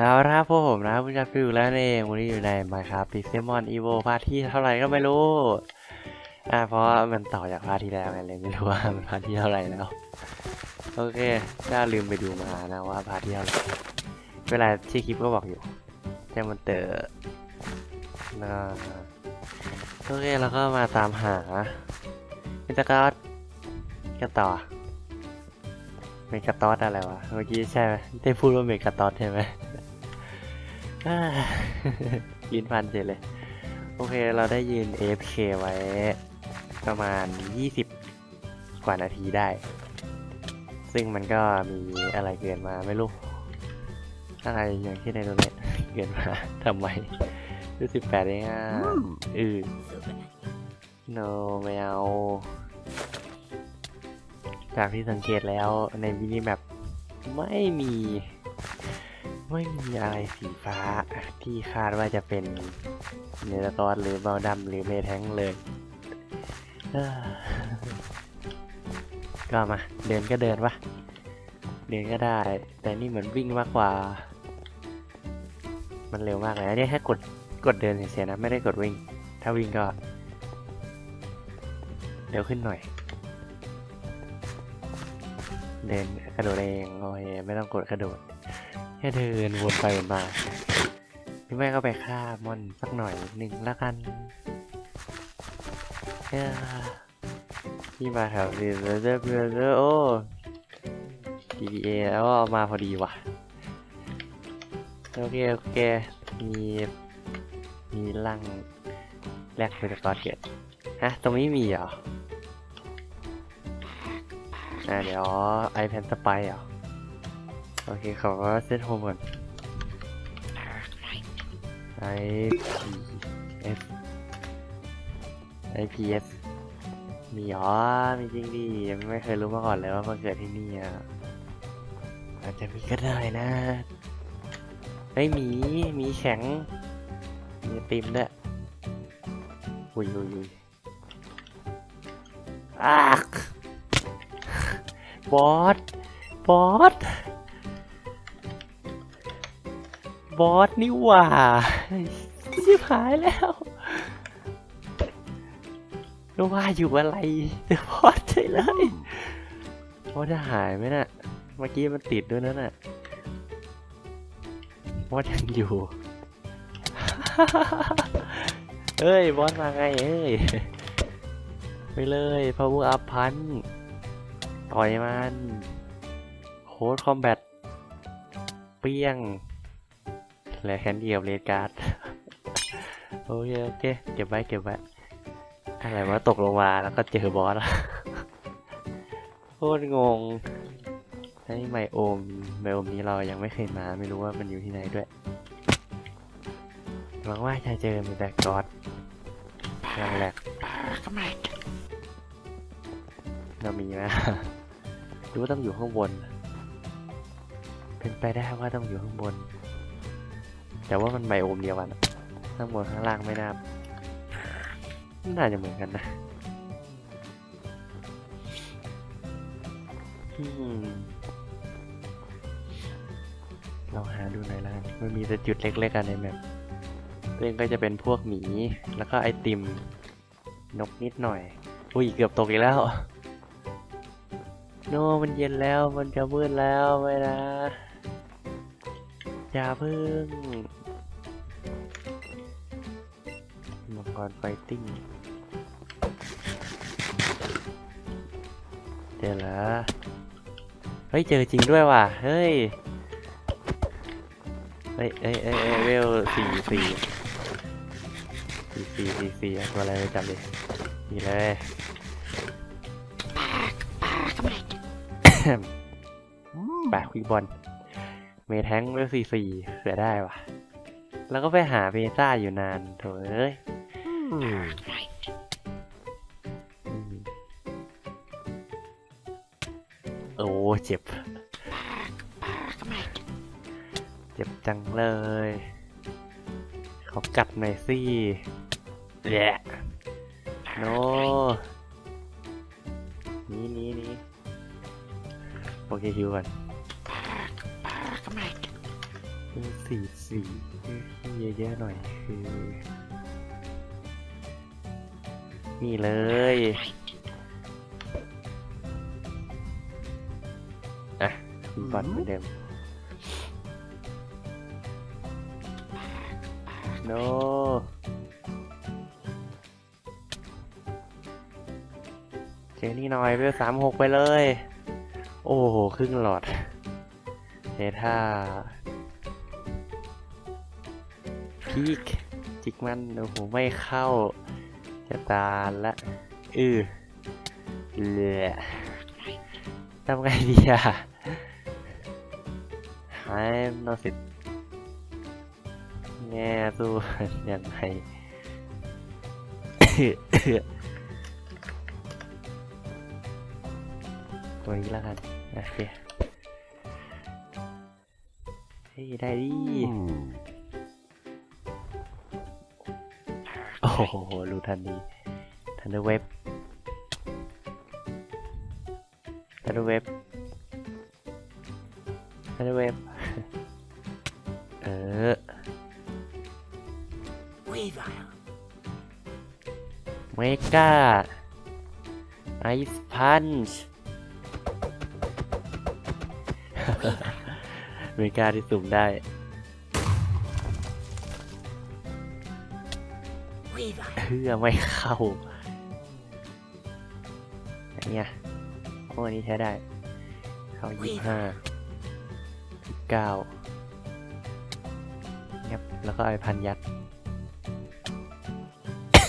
เอาละครับพวกผมนะคุณจัดฟิวแล้วนั่เองวันนี้อยู่ในมาครับพิเซมอนอีโวพาร์ทที่เท่าไหร่ก็ไม่รู้ อ่าเพราะมันต่อจากพาร์ทที่แล้วไงเลยไม่รู้ว่ามันพาร์ทที่เท่าไหร่แล้ว โอเคถ้าลืมไปดูมานะว่าพาร์ทที่เท่าไหร่เวลาที่คลิปก็บอกอยู่แจ้งมันเตอร์นะโอเคแล้วก็มาตามหาพิตากอสกันต่อเมกาตอสอะไรวะ เมื่อกี้ใช่ไหมได้พูดว่าเมกาตอสใช่ไหม ลิ้นพันเฉยเลย โอเคเราได้ยืน AFK ไว้ประมาณ 20 กว่านาทีได้ ซึ่งมันก็มีอะไรเกินมาไม่รู้ อะไรอย่างที่ในตัวเนี้ยเกินมาทำไมรู้สิบแปดเองอะอือ no ไม่เอา จากที่สังเกตแล้วในมินิแมปไม่มี ไม่มีอะไรสีฟ้าที่คาดว่าจะเป็นเนเธอร์กอสหรือเบลดัมหรือเมแทงเลย ก็มา เดินก็เดินวะเดินก็ได้ แต่นี่เหมือนวิ่งมากกว่า มันเร็วมากเลยอันนี้แค่กดกดเดินเฉยๆนะ ไม่ได้กดวิ่ง ถ้าวิ่งก็ เร็วขึ้นหน่อย เดินกระโดดเองโอเคไม่ต้องกดกระโดด แค่เดินวนไปวนมาหรือไม่ก็ไปฆ่ามอนสักหน่อยหนึ่งละกันเออที่มาแถวนี้เจอเจอเจอโอ้ GBA แล้วเอามาพอดีว่ะ โอเค โอเค มี มีลังแลกเป็นสกอตเกิดฮะ ตรงนี้มีเหรออ่าเดี๋ยวไอแพนสไปเหรอ โอเคขอเซตโฮมก่อนไอพีเอสไอพีเอสมีอ๋อมีจริงดิยังไม่เคยรู้มาก่อนเลยว่ามันเกิดที่นี่อะอาจจะมีก็ได้นะเฮ้ยมีมีแข็งมีติมด้วยอุ้ยอุ้ยอุ้ยอ้ากบอสบอส บอสนี่หว่าชิบหายแล้วรู้ว่าอยู่อะไรเจอบอสใช่เลยบอสจะหายไหมน่ะเมื่อกี้มันติดด้วยนั่นน่ะบอสยังอยู่เอ้ย บอสมาไงเอ้ย ไปเลยพาวเวอร์อัพพันต่อยมัน โค้ดคอมแบท เปี้ยง และแคนดี้กับเรดการ์ดโอเคโอเค เก็บไว้เก็บไว้ อะไรวะตกลงมาแล้วก็เจอบอสอะโคตรงงไอ้ไมโอมไมโอมนี้เรายังไม่เคยมา ไม่รู้ว่ามันอยู่ที่ไหนด้วยหวังว่าจะเจอมีแต่กอดนั่นแหละเรามีไหมหรือว่าต้องอยู่ข้างบน เป็นไปได้ว่าต้องอยู่ข้างบน แต่ว่ามันไบโอมเดียวกันข้างบนข้างล่างไม่น่าน่าจะเหมือนกันนะอืมลองหาดูหน่อยละมันมีแต่จุดเล็กๆกันในแมปเรื่องก็จะเป็นพวกหมี แล้วก็ไอติม นกนิดหน่อย อุ้ย เกือบตกอีกแล้ว โนมันเย็นแล้ว มันจะมืดแล้วไม่นะ อย่าพึ่งมังกรไฟติ้งเจอแล้ว เฮ้ย เจอจริงด้วยว่ะ เฮ้ย เฮ้ยเอ้ยเอ้ยเอ้ยเวลสี่สี่สี่สี่สี่สี่อะตัวอะไรไม่จำเลยนี่เลยแปะควิกบอล เมแทงเวลสี่สี่เสือได้ว่ะ แล้วก็ไปหาเบต้าอยู่นานโถเอ้ยอืมโอ้เจ็บ เจ็บจังเลยเขากัดหน่อยสิแหละโนนี่นี่นี่โอเคฮิวก่อน คือสี่สี่ที่เยอะๆหน่อยคือ นี่เลย อะมีบอลเหมือนเดิม โน เจนี่หน่อยเวลสามหกไปเลย โอ้โห ครึ่งหลอดเทท่า พีกจิกมันโอ้โหไม่เข้า จะตาละอือเหลือทำไงดีอะหายนอสิแง่สู้ยังไงตัวนี้แล้วกันโอเคเฮ้ยได้ดิ โอ้โหรู้ทันดีทันเดอร์เว็บทันเดอร์เว็บทันเดอร์เว็บเออ Weavile. เมกาไอส์พันช์เมกาที่สุ่มได้ พื่อไม่เข้าอันเนี้ยโอ้อันนี้ใช้ได้ เข้ายี่ห้าเก้ายับแล้วก็เอาไปพันยัด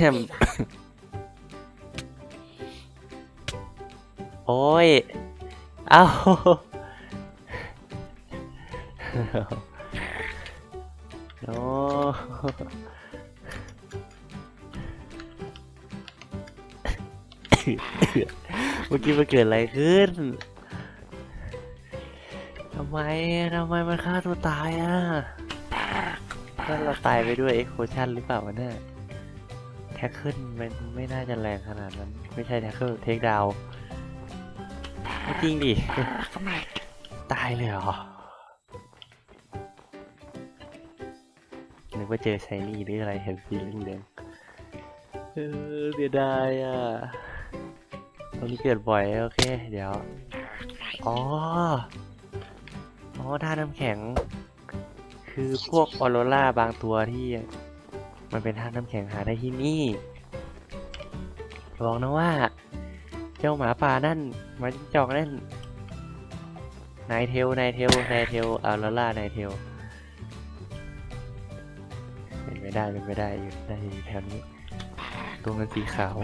Weavile. โอ้ย เอ้าโอ้ เมื่อกี้มันเกิดอะไรขึ้นทำไมทำไมมันฆ่าตัวตายอะถ้าเราตายไปด้วยเอ็กโคชันหรือเปล่าวะเนี่ยแท็กเกิลมันไม่น่าจะแรงขนาดนั้น ไม่ใช่แท็กเกิลเทคดาวไม่จริงดิ ตายเลยเหรอนึกว่าเจอชายนี่หรืออะไรเห็นสีเหลืองๆเออเสียดายอะ ตรงนี้เกิดบ่อยโอเค เดี๋ยว อ๋อ อ๋อท่าน้ำแข็ง คือพวกออโรราบางตัวที่ มันเป็นท่าน้ำแข็งหาได้ที่นี่บอกนะว่า เจ้าหมาป่านั่นหมาจิ้งจอกนั่นนายเทลนายเทลนายเทลออโรรานายเทลเป็นไม่ได้เป็นไม่ได้อยู่ได้อยู่แถวนี้ ตัวมันสีขาว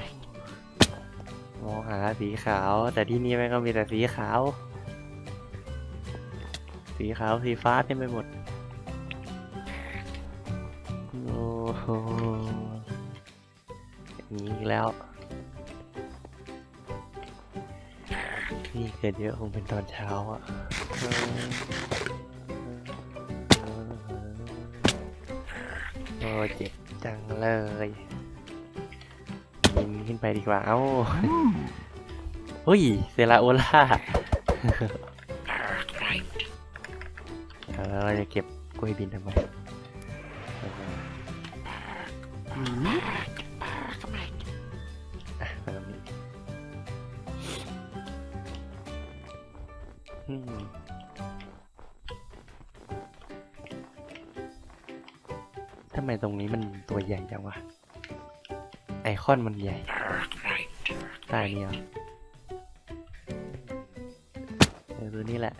มองหาสีขาว แต่ที่นี่แม่งก็มีแต่สีขาว สีขาวสีฟ้าเต็มไปหมดโอ้โหนี้อีกแล้ว นี่เกิดเยอะคงเป็นตอนเช้าอะโอ้เจ็บจังเลย นขึ้นไปดีกว่า เอ้าเฮ้ย เซราโอล่าเออเราจะเก็บกล้วยบินทำไมอะมาตรงนี้อืมทำไมตรงนี้มันตัวใหญ่จังวะไอ คอนมันใหญ่ใต้นี่เหรอเออตัวนี้แหละ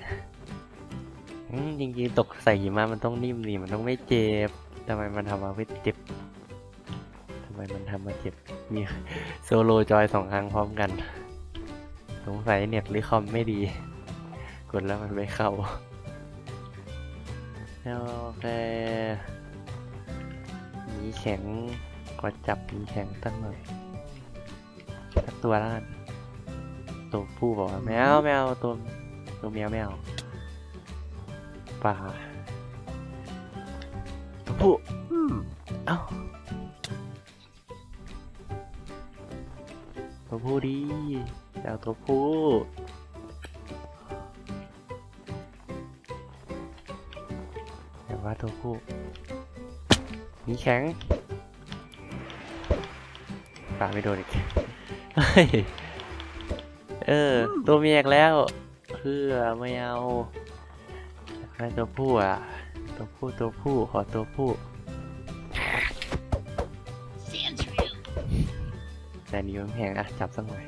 จริงๆตกใส่หิมะมันต้องนิ่มนี่มันต้องไม่เจ็บทำไมมันทำมาไม่เจ็บทำไมมันทำมาเจ็บ มีโซโลจอยสองครั้งพร้อมกัน สงสัยเน็ตหรือคอมไม่ดี กดแล้วมันไม่เข้า โอเคมีแข็ง กดจับมีแข็งตั้งหน่อยสักตัวแล้วกันตัวผู้บอกว่าแมวแมวตัวตัวเมียแมวป่าตัวผู้เอ้าตัวผู้ดีเอาตัวผู้แต่ว่าตัวผู้มีแข็ง ปาไม่โดนอีกเฮ้ยเออ ตัวเมียอีกแล้วเพื่อไม่เอาอยากได้ตัวผู้อะ ตัวผู้ตัวผู้ขอตัวผู้ Stands for you. แต่นิ้วแข็งอะจับสักหน่อย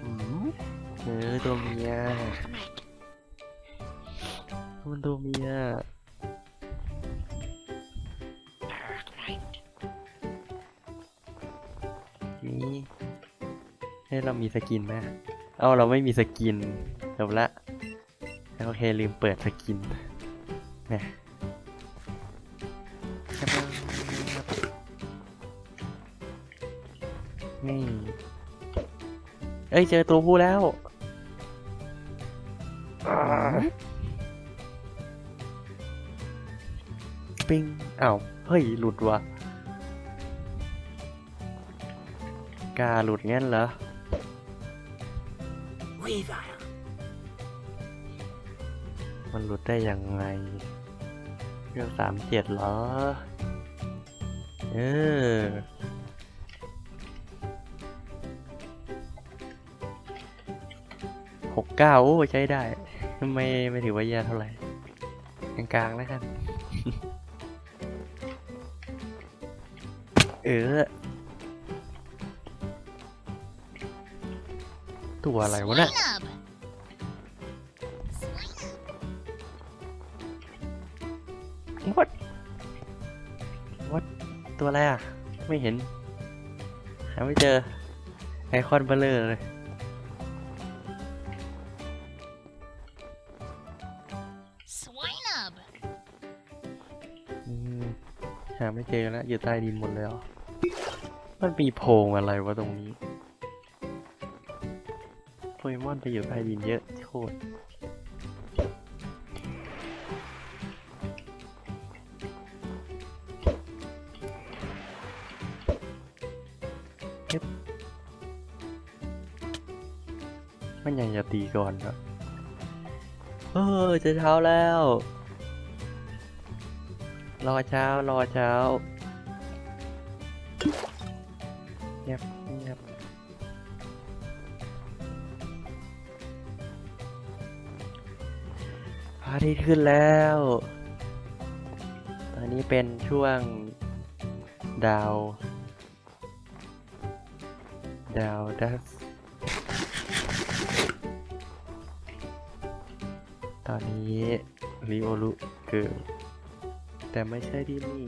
เออตัวเมียมันตัวเมีย เฮ้เรามีสกินไหมเอาเราไม่มีสกินจบละโอเคลืมเปิดสกินนี่นี่ เอ้ย เจอตัวผู้แล้ว ปิ้งอ้าว เฮ้ย หลุดวะกาหลุดงั้นเหรอ Weavile. มันหลุดได้ยังไงเรื่องสามเจ็ดเหรอ เออ หกเก้าโอ้ใช้ได้ไม่ไม่ถือว่าแย่เท่าไหร่กลางๆแล้วกัน เออ ตัวอะไรวะเนี่ย Swinub. what what ตัวอะไรอะ ไม่เห็น หาไม่เจอ ไอคอนเบลเลอร์เลย Swinub. อืมหาไม่เจอแล้วอยู่ใต้ดินหมดเลยเหรอมันมีโพงอะไรวะตรงนี้ ปเกมอนไปอยู่ใต้ดินเยอะโคตรมันยังจะตีก่อนครับเออจะเช้าแล้ว รอเช้ารอเช้าเงียบเงียบ อาทิตย์ขึ้นแล้ว ตอนนี้เป็นช่วงดาว ดาวดัสตอนนี้ริโอรุเกิดแต่ไม่ใช่ที่นี่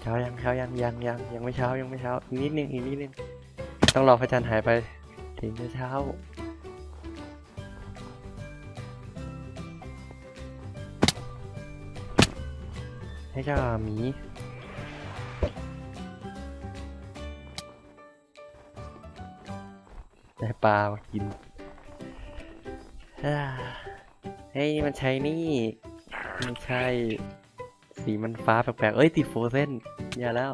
เช้ายังเช้ายังยังยังยังไม่เช้ายังไม่เช้าอีกนิดนึงอีกนิดนึงต้องรอพระจันทร์หายไป ถึงจะเช้าให้เจ้าหมีได้ปลามากิน เฮ้ยมันใช้นี่ไม่ใช่ สีมันฟ้าแปลกๆ เอ้ยติดโฟเซนอย่าแล้ว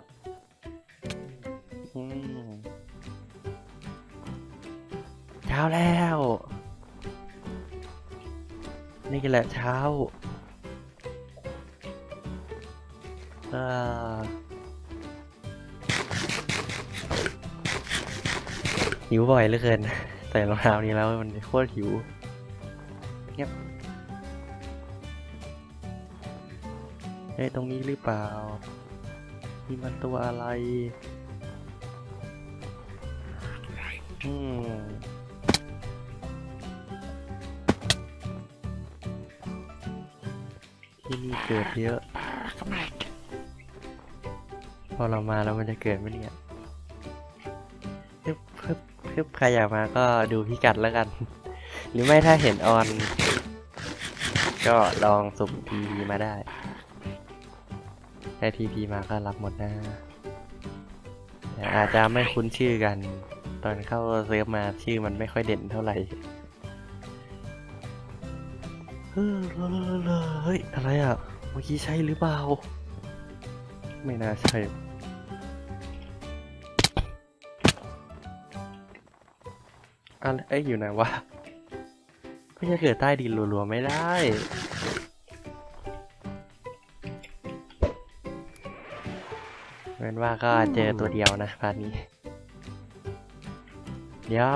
ช้าแล้ว นี่ก็แหละเช้าอ่าหิวบ่อยเหลือเกิน ใส่รองเท้านี้แล้วมันโคตรหิวเงียบเฮ้ยตรงนี้หรือเปล่านี่มันตัวอะไร อืม ที่นี่เกิดเยอะ พอเรามาแล้วมันจะเกิดไหมเนี่ยเพิ่มเพิ่มเพิ่มใครอยากมาก็ดูพิกัดแล้วกัน หรือไม่ถ้าเห็นออน ก็ลองสุ่มทีพีมาได้ได้ทีพีมาก็รับหมดนะแต่อาจจะไม่คุ้นชื่อกัน ตอนเข้าเซิร์ฟมาชื่อมันไม่ค่อยเด่นเท่าไหร่ เฮ้ยเฮ้ยอะไรอะ เมื่อกี้ใช่หรือเปล่า ไม่น่าใช่อะไอ้อยู่ไหนวะไปไม่ใช่เกิดใต้ดินรัวๆไม่ได้เป็นว่าก็เจอตัวเดียวนะพาร์ทนี้ เดี๋ยว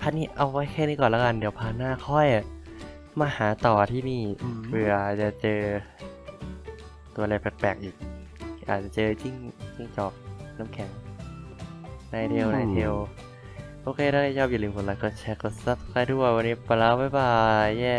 พาร์ทนี้เอาไว้แค่นี้ก่อนแล้วกัน เดี๋ยวพาร์ทหน้าค่อย มาหาต่อที่นี่เผื่อจะเจอ ตัวอะไรแปลกๆอีก อาจจะเจอจิ้งจิ้งจอกน้ำแข็งในเทลในเทลโอเคถ้าใครชอบอย่าลืมกดไลค์กดแชร์กด subscribe ด้วยวันนี้ไปแล้วบ๊ายบาย เย้